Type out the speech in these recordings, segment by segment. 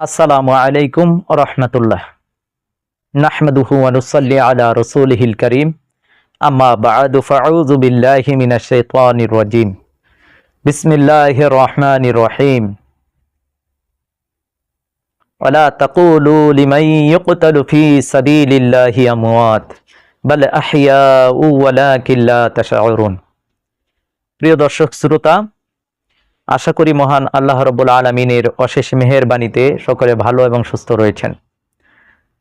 আসসালামু আলাইকুম রহমতুল্লাহ নাহমাদুহু ওয়া নুসাল্লি আলা রাসূলিহিল কারীম আম্মা বা'দু ফাউযু বিল্লাহি মিনাশ শাইতানির রাজীম বিসমিল্লাহির রহমানির রহিম ولا تقولوا لمن يقتل في سبيل الله أموات بل أحياء ولكن لا تشعرون প্রিয় দর্শক শ্রোতা আশা করি মহান আল্লাহ রব্বুল আলমিনের অশেষ মেহেরবাণীতে সকলে ভালো এবং সুস্থ রয়েছেন।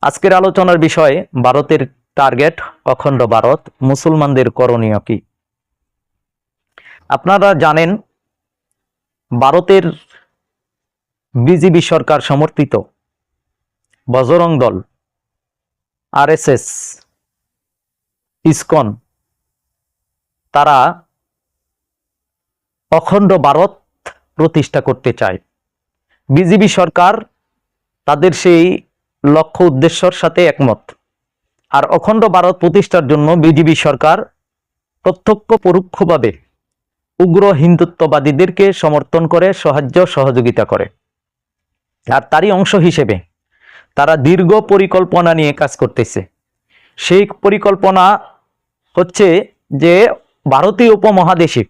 আজকের আলোচনার বিষয়, ভারতের টার্গেট অখণ্ড ভারত, মুসলমানদের করণীয় কি? আপনারা জানেন, ভারতের বিজেপি সরকার সমর্থিত বজরং দল, আরএসএস, ইসকন, তারা অখণ্ড ভারত প্রতিষ্ঠা করতে চায়। বিজেপি সরকার তাদের সেই লক্ষ্য উদ্দেশ্যর সাথে একমত। আর অখণ্ড ভারত প্রতিষ্ঠার জন্য বিজেপি সরকার প্রত্যক্ষ পরোক্ষভাবে উগ্র হিন্দুত্ববাদীদেরকে সমর্থন করে, সাহায্য, সহযোগিতা করে। আর তারই অংশ হিসেবে তারা দীর্ঘ পরিকল্পনা নিয়ে কাজ করতেছে। সেই পরিকল্পনা হচ্ছে যে ভারতীয় উপমহাদেশে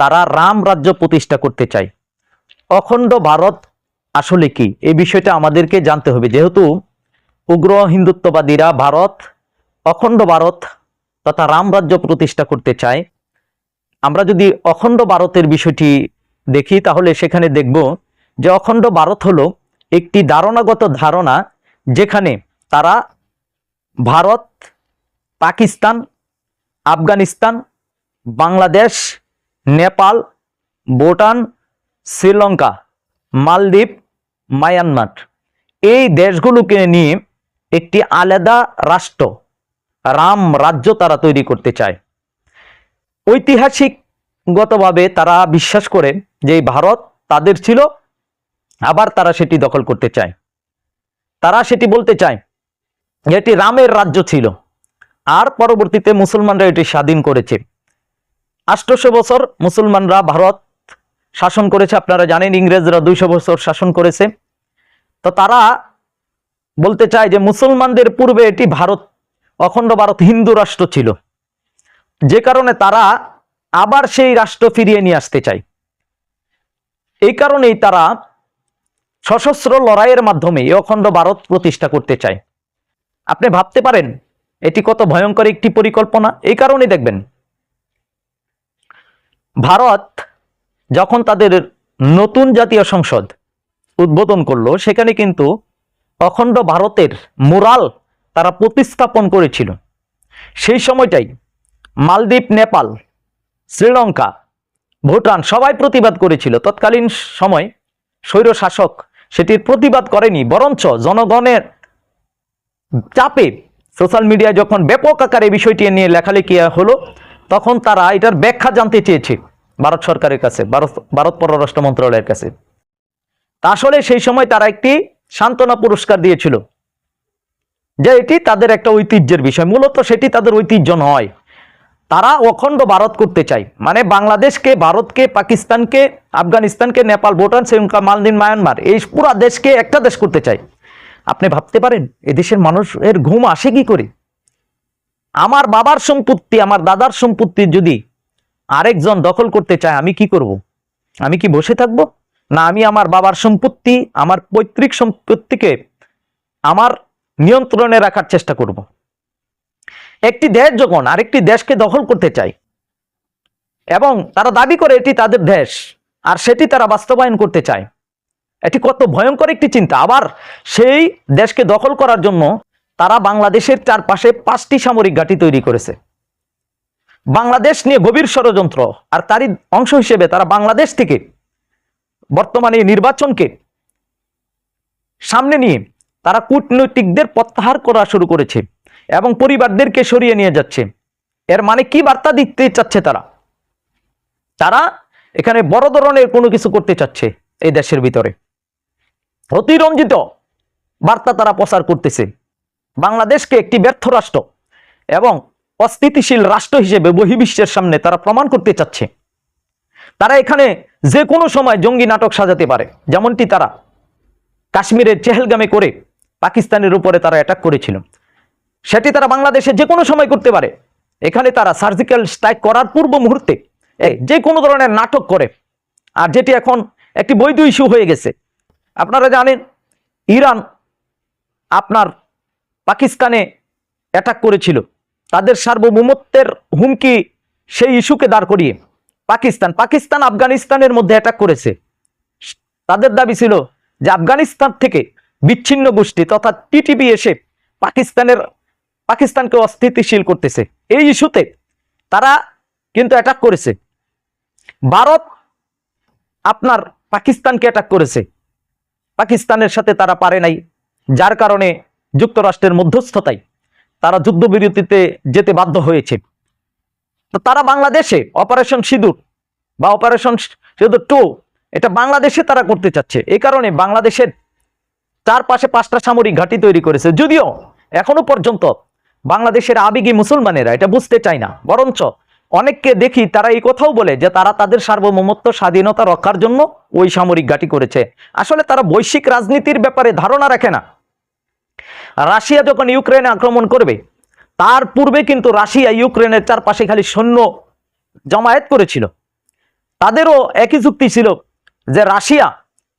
তারা রাম রাজ্য প্রতিষ্ঠা করতে চায়। অখণ্ড ভারত আসলে কি? এই বিষয়টা আমাদেরকে জানতে হবে। যেহেতু উগ্র হিন্দুত্ববাদীরা ভারত, অখণ্ড ভারত তথা রাম রাজ্য প্রতিষ্ঠা করতে চায়। আমরা যদি অখণ্ড ভারতের বিষয়টি দেখি, তাহলে সেখানে দেখব যে অখণ্ড ভারত হলো একটি ধারণাগত ধারণা যেখানে তারা ভারত, পাকিস্তান, আফগানিস্তান, বাংলাদেশ নেপাল, ভুটান, শ্রীলঙ্কা, মালদ্বীপ, মায়ানমার। এই দেশগুলোকে নিয়ে একটি আলাদা রাষ্ট্র, রাম রাজ্য তারা তৈরি করতে চায়। ঐতিহাসিকগতভাবে তারা বিশ্বাস করে যে ভারত তাদের ছিল, আবার তারা সেটি দখল করতে চায়। তারা সেটি বলতে চায় এটি রামের রাজ্য ছিল, আর পরবর্তীতে মুসলমানরা এটি স্বাধীন করেছে। আষ্টশো বছর মুসলমানরা ভারত শাসন করেছে, আপনারা জানেন ইংরেজরা দুইশো বছর শাসন করেছে। তো তারা বলতে চায় যে মুসলমানদের পূর্বে এটি ভারত, অখণ্ড ভারত হিন্দু রাষ্ট্র ছিল। যে কারণে তারা আবার সেই রাষ্ট্র ফিরিয়ে নিয়ে আসতে চায়। এই কারণেই তারা সশস্ত্র লড়াইয়ের মাধ্যমে অখণ্ড ভারত প্রতিষ্ঠা করতে চায়। আপনি ভাবতে পারেন, এটি কত ভয়ঙ্কর একটি পরিকল্পনা। এই কারণে দেখবেন ভারত যখন তাদের নতুন জাতীয় সংসদ উদ্বোধন করল, সেখানে কিন্তু অখণ্ড ভারতের মুরাল তারা প্রতিস্থাপন করেছিল। সেই সময়টাই মালদ্বীপ, নেপাল, শ্রীলঙ্কা ভুটান সবাই প্রতিবাদ করেছিল। তৎকালীন সময় স্বৈর শাসক সেটির প্রতিবাদ করেনি, বরঞ্চ জনগণের চাপে সোশ্যাল মিডিয়ায় যখন ব্যাপক আকারে বিষয়টি নিয়ে লেখালেখি হলো তখন তারা এটার ব্যাখ্যা জানতে চেয়েছে ভারত সরকারের কাছে, ভারত ভারত পররাষ্ট্র মন্ত্রণালয়ের কাছে। আসলে সেই সময় তারা একটি সান্ত্বনা পুরস্কার দিয়েছিল যে এটি তাদের একটা ঐতিহ্যের বিষয়। মূলত সেটি তাদের ঐতিহ্য নয়। তারা অখণ্ড ভারত করতে চায়। মানে বাংলাদেশকে, ভারতকে, পাকিস্তানকে, আফগানিস্তানকে, নেপাল, ভুটান, শ্রীলঙ্কা, মালদ্বীপ, মায়ানমার, এই পুরা দেশকে একটা দেশ করতে চায়। আপনি ভাবতে পারেন এদেশের মানুষের ঘুম আসে কি করে? আমার বাবার সম্পত্তি, আমার দাদার সম্পত্তি যদি আরেকজন দখল করতে চায়, আমি কি করব। আমি কি বসে থাকব না, আমি আমার বাবার সম্পত্তি, আমার পৈতৃক সম্পত্তিকে আমার নিয়ন্ত্রণে রাখার চেষ্টা করব। একটি দেশ যখন আরেকটি দেশকে দখল করতে চায় এবং তারা দাবি করে এটি তাদের দেশ, আর সেটি তারা বাস্তবায়ন করতে চায়, এটি কত ভয়ঙ্কর একটি চিন্তা আবার সেই দেশকে দখল করার জন্য তারা বাংলাদেশের চারপাশে পাঁচটি সামরিক ঘাঁটি তৈরি করেছে। বাংলাদেশ নিয়ে গভীর ষড়যন্ত্র, আর তারই অংশ হিসেবে তারা বাংলাদেশ থেকে বর্তমানে নির্বাচনকে সামনে নিয়ে তারা কূটনৈতিকদের প্রত্যাহার করা শুরু করেছে এবং পরিবারদেরকে সরিয়ে নিয়ে যাচ্ছে। এর মানে কি বার্তা দিতে চাচ্ছে তারা? তারা এখানে বড় ধরনের কোনো কিছু করতে চাচ্ছে এই দেশের ভিতরে। অতিরঞ্জিত বার্তা তারা প্রচার করতেছে। বাংলাদেশকে একটি ব্যর্থ রাষ্ট্র এবং অস্থিতিশীল রাষ্ট্র হিসেবে বহির্বিশ্বের সামনে তারা প্রমাণ করতে চাচ্ছে। তারা এখানে যে কোনো সময় জঙ্গি নাটক সাজাতে পারে, যেমনটি তারা কাশ্মীরের চেহেলগামে করে পাকিস্তানের উপরে তারা অ্যাটাক করেছিল। সেটি তারা বাংলাদেশে যে কোনো সময় করতে পারে। এখানে তারা সার্জিক্যাল স্ট্রাইক করার পূর্ব মুহূর্তে যে কোনো ধরনের নাটক করে। আর যেটি এখন একটি বৈধ ইস্যু হয়ে গেছে। আপনারা জানেন, ইরান আপনার পাকিস্তানে অ্যাটাক করেছিল। তাদের সার্বভৌমত্বের হুমকি সেই ইস্যুকে দাঁড় করিয়ে পাকিস্তান পাকিস্তান আফগানিস্তানের মধ্যে অ্যাটাক করেছে। তাদের দাবি ছিল যে আফগানিস্তান থেকে বিচ্ছিন্ন গোষ্ঠী তথা টিটিপি এসে পাকিস্তানের, পাকিস্তানকে অস্থিতিশীল করতেছে। এই ইস্যুতে তারা কিন্তু অ্যাটাক করেছে। ভারত আপনার পাকিস্তানকে অ্যাটাক করেছে। পাকিস্তানের সাথে তারা পারে নাই, যার কারণে যুক্তরাষ্ট্রের মধ্যস্থতায় তারা যুদ্ধবিরতিতে যেতে বাধ্য হয়েছে। তো তারা বাংলাদেশে অপারেশন সিঁদুর বা অপারেশন সিঁদুর টু এটা বাংলাদেশে তারা করতে চাচ্ছে। এই কারণে বাংলাদেশের চারপাশে পাঁচটা সামরিক ঘাঁটি তৈরি করেছে। যদিও এখনও পর্যন্ত বাংলাদেশের আবেগী মুসলমানেরা এটা বুঝতে চায় না। বরঞ্চ অনেককে দেখি তারা এই কথাও বলে যে তারা তাদের সার্বভৌমত্ব, স্বাধীনতা রক্ষার জন্য ওই সামরিক ঘাঁটি করেছে। আসলে তারা বৈশ্বিক রাজনীতির ব্যাপারে ধারণা রাখে না। রাশিয়া যখন ইউক্রেনে আক্রমণ করবে, তার পূর্বে কিন্তু রাশিয়া ইউক্রেনের চারপাশে খালি সৈন্য জমায়েত করেছিল। তাদেরও একই যুক্তি ছিল যে রাশিয়া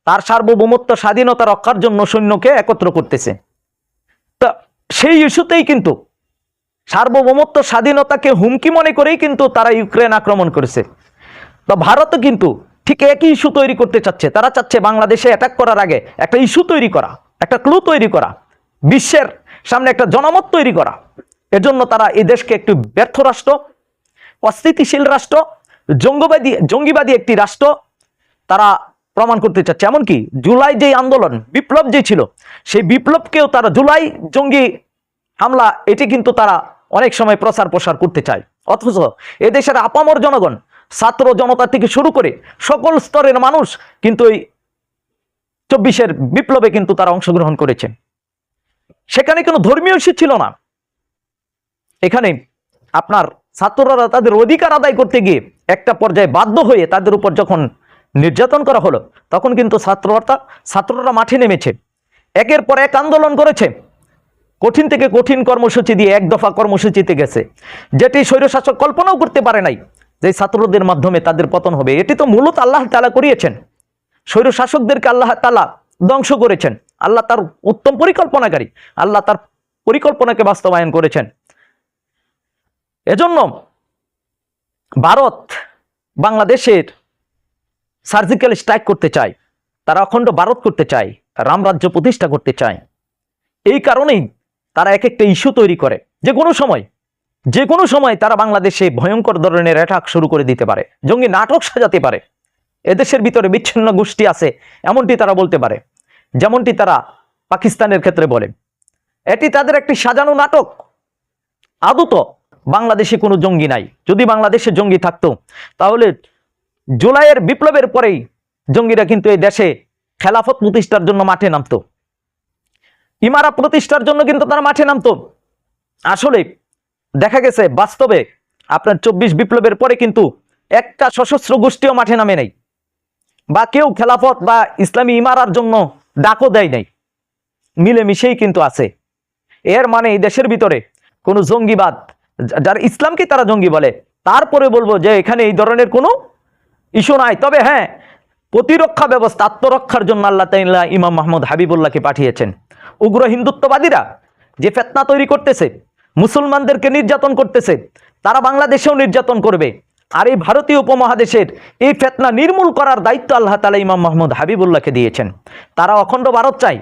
তার সার্বভৌমত্ব স্বাধীনতা রক্ষার জন্য সৈন্যকে একত্র করতেছে। তা সেই ইস্যুতেই কিন্তু সার্বভৌমত্ব স্বাধীনতাকে হুমকি মনে করেই কিন্তু তারা ইউক্রেন আক্রমণ করেছে। তো ভারতও কিন্তু ঠিক একই ইস্যু তৈরি করতে চাচ্ছে। তারা চাচ্ছে বাংলাদেশে অ্যাটাক করার আগে একটা ইস্যু তৈরি করা, একটা ক্লু তৈরি করা। বিশ্বের সামনে একটা জনমত তৈরি করা। এজন্য তারা এই দেশকে একটু ব্যর্থ রাষ্ট্র, অস্থিতিশীল রাষ্ট্র, জঙ্গবাদী, জঙ্গিবাদী একটি রাষ্ট্র। তারা প্রমাণ করতে চাচ্ছে এমনকি জুলাই যে আন্দোলন, বিপ্লব যে ছিল, সেই বিপ্লবকেও তারা জুলাই জঙ্গি হামলা, এটি কিন্তু তারা অনেক সময় প্রচার প্রসার করতে চায়। অথচ এদেশের আপামর জনগণ, ছাত্র জনতা থেকে শুরু করে সকল স্তরের মানুষ কিন্তু এই চব্বিশের বিপ্লবে কিন্তু তারা অংশগ্রহণ করেছে। সেখানে কোনো ধর্মীয় ইস্যু ছিল না। এখানে আপনার ছাত্ররা তাদের অধিকার আদায় করতে গিয়ে একটা পর্যায়ে বাধ্য হয়ে তাদের উপর যখন নির্যাতন করা হলো, তখন কিন্তু ছাত্ররা ছাত্ররা মাঠে নেমেছে। একের পর এক আন্দোলন করেছে। কঠিন থেকে কঠিন কর্মসূচি দিয়ে এক দফা কর্মসূচিতে গেছে। যেটি স্বৈরশাসক কল্পনাও করতে পারে নাই যে ছাত্রদের মাধ্যমে তাদের পতন হবে। এটি তো মূলত আল্লাহ তালা করিয়েছেন। স্বৈরশাসকদেরকে আল্লাহ তালা ধ্বংস করেছেন। আল্লাহ তার উত্তম পরিকল্পনাকারী, আল্লাহ তার পরিকল্পনাকে বাস্তবায়ন করেছেন। এজন্য ভারত বাংলাদেশের সার্জিক্যাল স্ট্রাইক করতে চায়, তারা অখণ্ড ভারত করতে চায়, রামরাজ্য প্রতিষ্ঠা করতে চায়। এই কারণেই তারা এক একটা ইস্যু তৈরি করে। যে কোনো সময়, যে কোনো সময় তারা বাংলাদেশে ভয়ঙ্কর ধরনের অ্যাটাক শুরু করে দিতে পারে, জঙ্গি নাটক সাজাতে পারে। এদেশের ভিতরে বিচ্ছিন্ন গোষ্ঠী আছে, এমনটি তারা বলতে পারে। যেমনটি তারা পাকিস্তানের ক্ষেত্রে বলে। এটি তাদের একটি সাজানো নাটক। আদত বাংলাদেশে কোনো জঙ্গি নাই। যদি বাংলাদেশে জঙ্গি থাকতো, তাহলে জুলাইয়ের বিপ্লবের পরেই জঙ্গিরা কিন্তু এই দেশে খেলাফত প্রতিষ্ঠার জন্য মাঠে নামতো। ইমারা প্রতিষ্ঠার জন্য কিন্তু তারা মাঠে নামতো। আসলে দেখা গেছে, বাস্তবে আপনার চব্বিশ বিপ্লবের পরে কিন্তু একটা সশস্ত্র গোষ্ঠীও মাঠে নামে নাই। বা কেউ খেলাফত বা ইসলামী ইমারার জন্য ডাকও দেয় নাই। মিলেমিশেই কিন্তু আছে। এর মানে এই দেশের ভিতরে কোনো জঙ্গিবাদ যার ইসলামকে তারা জঙ্গি বলে, তারপরে বলব যে এখানে এই ধরনের কোনো ইস্যু নাই। তবে হ্যাঁ প্রতিরক্ষা ব্যবস্থা, আত্মরক্ষার জন্য আল্লাহ তাইল্লা ইমাম মাহমুদ হাবিবুল্লাহকে পাঠিয়েছেন। উগ্র হিন্দুত্ববাদীরা যে ফেতনা তৈরি করতেছে, মুসলমানদেরকে নির্যাতন করতেছে, তারা বাংলাদেশেও নির্যাতন করবে। আর এই ভারতীয় উপমহাদেশের এই ফেতনা নির্মূল করার দায়িত্ব আল্লাহ তালা ইমাম মাহমুদ হাবিবুল্লাহকে দিয়েছেন। তারা অখণ্ড ভারত চাই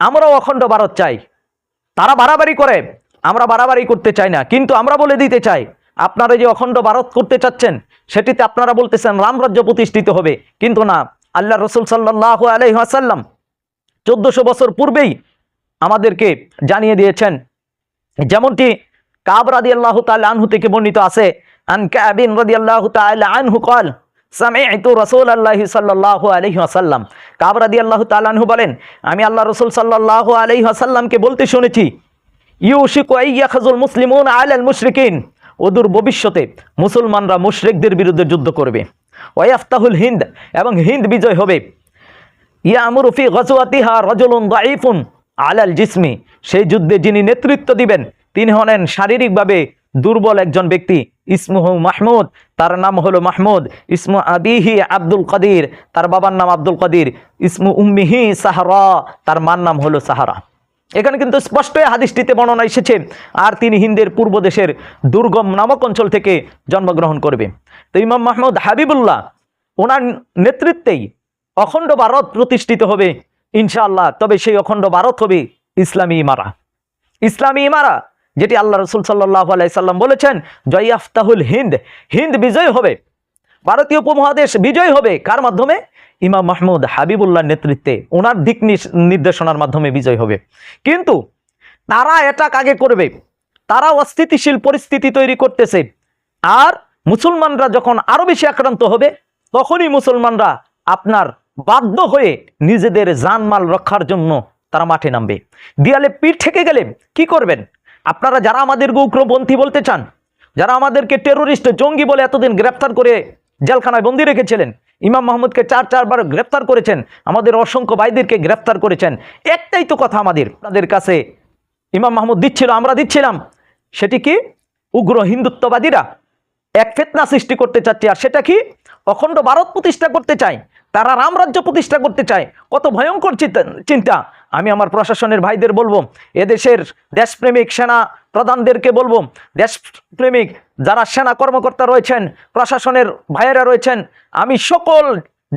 আমরাও অখণ্ড ভারত চাই। তারা বাড়াবাড়ি করে, আমরা বাড়াবাড়ি করতে চাই না। কিন্তু আমরা বলে দিতে চাই, আপনারা যে অখণ্ড ভারত করতে চাচ্ছেন, সেটিতে আপনারা বলতেছেন রামরাজ্য প্রতিষ্ঠিত হবে। কিন্তু না আল্লাহ রসুল সাল্লাহ আলহাসাল্লাম চোদ্দশো বছর পূর্বেই আমাদেরকে জানিয়ে দিয়েছেন, যেমনটি কাব রাদি আল্লাহ তাল আনহু থেকে বর্ণিত আছে আন কাবিন রাদি আল্লাহ তাল আনহু কল সামি'তু রাসূলুল্লাহি সাল্লাল্লাহু আলাইহি ওয়াসাল্লাম। কাব রাদিয়াল্লাহু তাআলা আনহু বলেন, আমি আল্লাহ রাসূল সাল্লাল্লাহু আলাইহি ওয়াসাল্লামকে বলতে শুনেছি, ইউশিকু আইয়াখাজুল মুসলিমুন আলাল মুশরিকিন। অদূর ভবিষ্যতে মুসলমানরা মুশরিকদের বিরুদ্ধে যুদ্ধ করবে। ওয়াফতাহুল হিন্দ, এবং হিন্দ বিজয় হবে। ইয়ামুরু ফি গজওয়াতিহা রাজুলুন দাঈফুন আলাল জিসমি। সেই যুদ্ধে যিনি নেতৃত্ব দিবেন, তিনি হলেন শারীরিকভাবে দুর্বল একজন ব্যক্তি, ইসমুহু মাহমুদ, তার নাম হলো মাহমুদ, ইসমু আবিহি আব্দুল কাদির, তার বাবার নাম আব্দুল কাদির, ইসমু উম্মিহি সাহারা, তার মার নাম হলো সাহারা। এখানে কিন্তু স্পষ্ট হাদিসটিতে বর্ণনা এসেছে, আর তিনি হিন্দের পূর্ব দেশের দুর্গম নামক অঞ্চল থেকে জন্মগ্রহণ করবে। তো ইমাম মাহমুদ হাবিবুল্লাহ, ওনার নেতৃত্বেই অখণ্ড ভারত প্রতিষ্ঠিত হবে, ইনশাআল্লাহ, তবে সেই অখণ্ড ভারত হবে ইসলামী ইমারা। ইসলামী ইমারা যেটি আল্লাহ রসুল সাল্লাহ আলাইসাল্লাম বলেছেন জয় আফতাহুল হিন্দ। হিন্দ বিজয় হবে। ভারতীয় উপমহাদেশ বিজয় হবে। কার মাধ্যমে? ইমাম মাহমুদ হাবিবুল্লাহর নেতৃত্বে। ওনার দিক নির্দেশনার মাধ্যমে বিজয় হবে। কিন্তু তারা এটা আগে করবে? তারা অস্থিতিশীল পরিস্থিতি তৈরি করতেছে। আর মুসলমানরা যখন আরও বেশি আক্রান্ত হবে, তখনই মুসলমানরা আপনার বাধ্য হয়ে নিজেদের জানমাল রক্ষার জন্য তারা মাঠে নামবে। দেয়ালে পিঠ থেকে গেলে কি করবেন? আপনারা যারা আমাদেরকে উগ্রপন্থী বলতে চান, যারা আমাদেরকে টেরোরিস্ট জঙ্গি বলে এতদিন গ্রেপ্তার করে জেলখানায় বন্দি রেখেছিলেন, ইমাম মাহমুদকে চার, চারবার গ্রেপ্তার করেছেন, আমাদের অসংখ্য ভাইদেরকে গ্রেপ্তার করেছেন, একটাই তো কথা আমাদের তাদের কাছে ইমাম মাহমুদ দিচ্ছিল, আমরা দিচ্ছিলাম। সেটি কি? উগ্র হিন্দুত্ববাদীরা এক ফেতনা সৃষ্টি করতে চাচ্ছে, আর সেটা কি? অখণ্ড ভারত প্রতিষ্ঠা করতে চায়, তারা রামরাজ্য প্রতিষ্ঠা করতে চায়, কত ভয়ঙ্কর চিন্তা। আমি আমার প্রশাসনের ভাইদের বলব, এদেশের দেশপ্রেমিক সেনা প্রধানদেরকে বলব, দেশপ্রেমিক যারা সেনা কর্মকর্তা রয়েছেন, প্রশাসনের ভাইয়েরা রয়েছেন, আমি সকল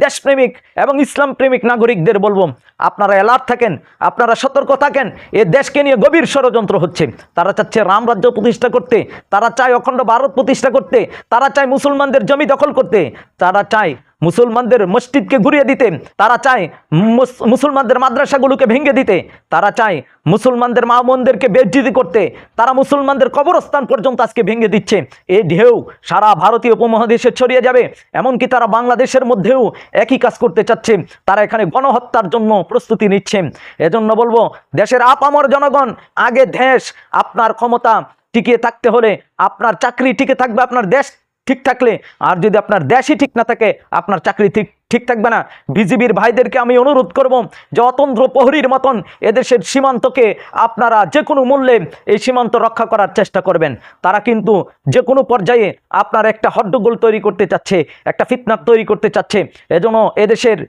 দেশপ্রেমিক এবং ইসলাম প্রেমিক নাগরিকদের বলব, আপনারা অ্যালার্ট থাকেন, আপনারা সতর্ক থাকেন, এ দেশকে নিয়ে গভীর ষড়যন্ত্র হচ্ছে। তারা চাচ্ছে রামরাজ্য প্রতিষ্ঠা করতে, তারা চায় অখণ্ড ভারত প্রতিষ্ঠা করতে, তারা চায় মুসলমানদের জমি দখল করতে, তারা চায় মুসলমানদের মসজিদকে ঘুরিয়ে দিতে, তারা চায় মুস- মুসলমানদের মাদ্রাসাগুলোকে ভেঙে দিতে, তারা চায় মুসলমানদের মা বোনদেরকে বেজ্জিতি করতে, তারা মুসলমানদের কবরস্থান পর্যন্ত আজকে ভেঙে দিচ্ছে। এই ঢেউ সারা ভারতীয় উপমহাদেশে ছড়িয়ে যাবে, এমনকি তারা বাংলাদেশের মধ্যেও একই কাজ করতে চাচ্ছে, তারা এখানে গণহত্যার জন্য প্রস্তুতি নিচ্ছে। এজন্য বলব, দেশের আপামর জনগণ, আগে দেশ, আপনার ক্ষমতা টিকিয়ে থাকতে হলে, আপনার চাকরি টিকে থাকবে, আপনার দেশ ঠিক থাকলে আর যদি আপনার দেশই ঠিক না থাকে, আপনার চাকরি ঠিক ঠিক থাকবে না। বিজিবির ভাইদেরকে আমি অনুরোধ করব যে অতন্ত্র প্রহরীর মতন এদেশের সীমান্তকে আপনারা যে কোনো মূল্যে এই সীমান্ত রক্ষা করার চেষ্টা করবেন। তারা কিন্তু যে কোনো পর্যায়ে আপনার একটা হড্ডগোল তৈরি করতে চাচ্ছে, একটা ফিতনাত তৈরি করতে চাচ্ছে। এজন্য এদেশের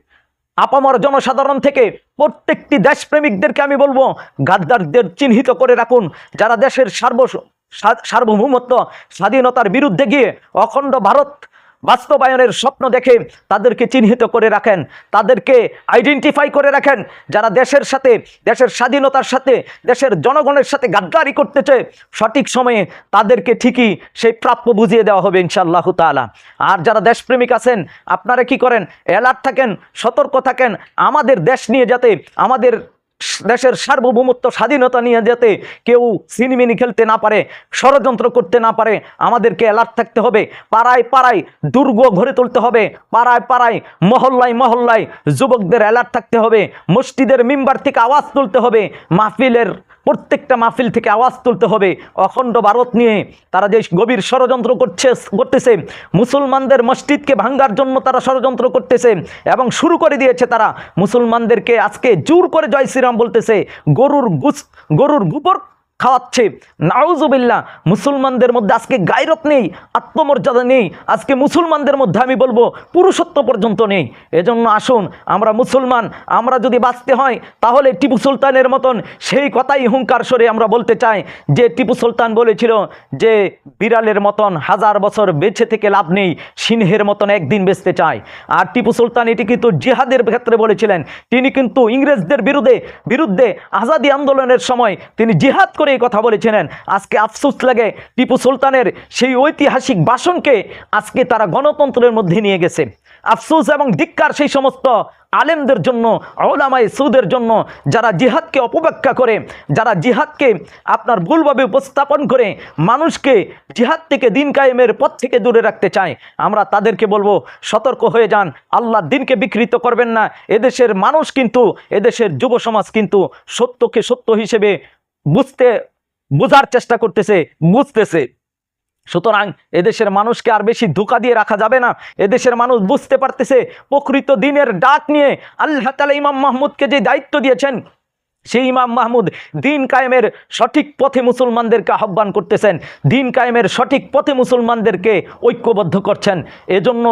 আপামর জনসাধারণ থেকে প্রত্যেকটি দেশপ্রেমিকদেরকে আমি বলব, গাদ্দারদের চিহ্নিত করে রাখুন, যারা দেশের সার্ব সার্বভৌমত্ব, স্বাধীনতার বিরুদ্ধে গিয়ে অখণ্ড ভারত বাস্তবায়নের স্বপ্ন দেখে তাদেরকে চিহ্নিত করে রাখেন, তাদেরকে আইডেন্টিফাই করে রাখেন। যারা দেশের সাথে, দেশের স্বাধীনতার সাথে, দেশের জনগণের সাথে গাদ্দারি করতেছে, সঠিক সময়ে তাদেরকে ঠিকই সেই প্রাপ্য বুঝিয়ে দেওয়া হবে ইনশাআল্লাহ তাআলা। আর যারা দেশপ্রেমিক আছেন, আপনারা কি করেন? অ্যালার্ট থাকেন, সতর্ক থাকেন। আমাদের দেশ নিয়ে যাতে আমাদের দেশের সার্বভৌমত্ব, স্বাধীনতা নিয়ে যাতে কেউ সিনেমিনি খেলতে না পারে, ষড়যন্ত্র করতে না পারে, আমাদেরকে অ্যালার্ট থাকতে হবে। পাড়ায় পাড়ায় দুর্গ ঘরে তুলতে হবে। পাড়ায় পাড়ায় মহল্লায় মহল্লায় যুবকদের অ্যালার্ট থাকতে হবে। মসজিদের মেম্বার থেকে আওয়াজ তুলতে হবে। মাহফিলের প্রত্যেকটা মাহফিল থেকে আওয়াজ তুলতে হবে। অখণ্ড ভারত নিয়ে তারা যে গভীর ষড়যন্ত্র করছে, করতেছে, মুসলমানদের মসজিদকে ভাঙ্গার জন্য তারা ষড়যন্ত্র করতেছে এবং শুরু করে দিয়েছে তারা। মুসলমানদেরকে আজকে জোর করে জয় শ্রীরাম বলতেছে, গরুর গুস, গরুর গোবর খাওয়াচ্ছে। নাউজুবিল্লাহ, মুসলমানদের মধ্যে আজকে গায়রত নেই, আত্মমর্যাদা নেই। আজকে মুসলমানদের মধ্যে আমি বলব, পুরুষত্ব পর্যন্ত নেই। এজন্য আসুন, আমরা মুসলমান, আমরা যদি বাঁচতে হয়, তাহলে টিপু সুলতানের মতন সেই কথাই হুঙ্কার সরে আমরা বলতে চাই, যে টিপু সুলতান বলেছিল যে, বিড়ালের মতন হাজার বছর বেঁচে থেকে লাভ নেই, সিংহের মতন একদিন বেঁচতে চায় আর টিপু সুলতান এটি কিন্তু জিহাদের ক্ষেত্রে বলেছিলেন, তিনি কিন্তু ইংরেজদের বিরুদ্ধে বিরুদ্ধে আজাদি আন্দোলনের সময় তিনি জিহাদ করে এই কথা বলেছিলেন, আজকে আফসোস লাগে টিপু সুলতানের সেই ঐতিহাসিক ভাষণকে আজকে তারা গণতন্ত্রের মধ্যে নিয়ে গেছে। আফসোস এবং ধিক্কার সেই সমস্ত আলেমদের জন্য ওলামাই সুদের জন্য, যারা জিহাদকে অপব্যাখ্যা করে, যারা জিহাদকে আপনার ভুলভাবে উপস্থাপন করে, মানুষকে জিহাদ থেকে দিন কায়েমের পথ থেকে দূরে রাখতে চায়। আমরা তাদেরকে বলব, সতর্ক হয়ে যান আল্লাহর দিনকে বিকৃত করবেন না। এদেশের মানুষ কিন্তু, এদেশের যুব সমাজ কিন্তু সত্যকে সত্য হিসেবে বুঝতে বোঝার চেষ্টা করতেছে বুঝতেছে সুতরাং এদেশের মানুষকে আর বেশি ধোকা দিয়ে রাখা যাবে না। এদেশের মানুষ বুঝতে পারতেছে, প্রকৃত দিনের ডাক নিয়ে আল্লাহ তালা ইমাম মাহমুদকে যে দায়িত্ব দিয়েছেন সেই ইমাম মাহমুদ দিন কায়েমের সঠিক পথে মুসলমানদেরকে আহ্বান করতেছেন। দিন কায়েমের সঠিক পথে মুসলমানদেরকে ঐক্যবদ্ধ করছেন। এজন্য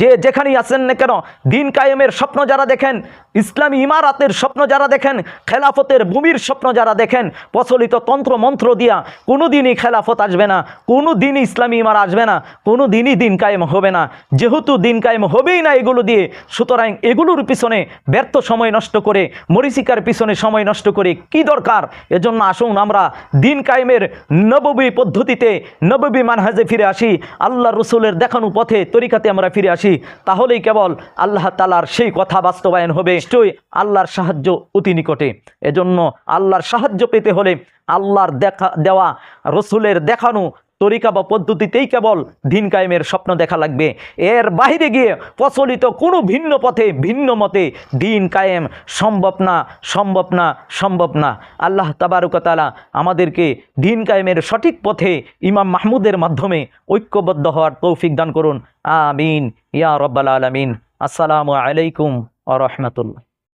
যে যেখানেই আছেন না কেন, দিন কায়েমের স্বপ্ন যারা দেখেন, ইসলামী ইমারাতের স্বপ্ন যারা দেখেন, খেলাফতের ভূমির স্বপ্ন যারা দেখেন, প্রচলিত তন্ত্র মন্ত্র দিয়া কোনো দিনই খেলাফত আসবে না কোনো দিনই ইসলামী ইমার আসবে না কোনো দিনই দিন কায়েম হবে না। যেহেতু দিন কায়েম হবেই না এগুলো দিয়ে, সুতরাং এগুলোর পিছনে ব্যর্থ সময় নষ্ট করে, মরিচিকার পিছনে সময় নষ্ট করে, কি দরকার? এজন্য আসুন আমরা দিন কায়েমের নববী পদ্ধতিতে, নববী মানহাজে ফিরে আসি। আল্লাহ রসুলের দেখানো পথে, তরিকাতে আমরা ফিরে আসি। তাহলেই কেবল আল্লাহ তালার সেই কথা বাস্তবায়ন হবে। নিশ্চয়ই আল্লাহর সাহায্য অতি নিকটে। এজন্য আল্লাহর সাহায্য পেতে হলে আল্লাহর দেখা, দেওয়া, রসুলের দেখানো তরিকা বা পদ্ধতিতেই কেবল দিন কায়েমের স্বপ্ন দেখা লাগবে। এর বাইরে গিয়ে প্রচলিত কোনো ভিন্ন পথে, ভিন্ন মতে দিন কায়েম সম্ভব না সম্ভব না সম্ভব না। আল্লাহ তাবারুকতালা আমাদেরকে দিন কায়েমের সঠিক পথে ইমাম মাহমুদের মাধ্যমে ঐক্যবদ্ধ হওয়ার তৌফিক দান করুন। আমিন। ইয়া রব্বাল আলমিন। আসসালামু আলাইকুম আ রহমতুল্লাহ।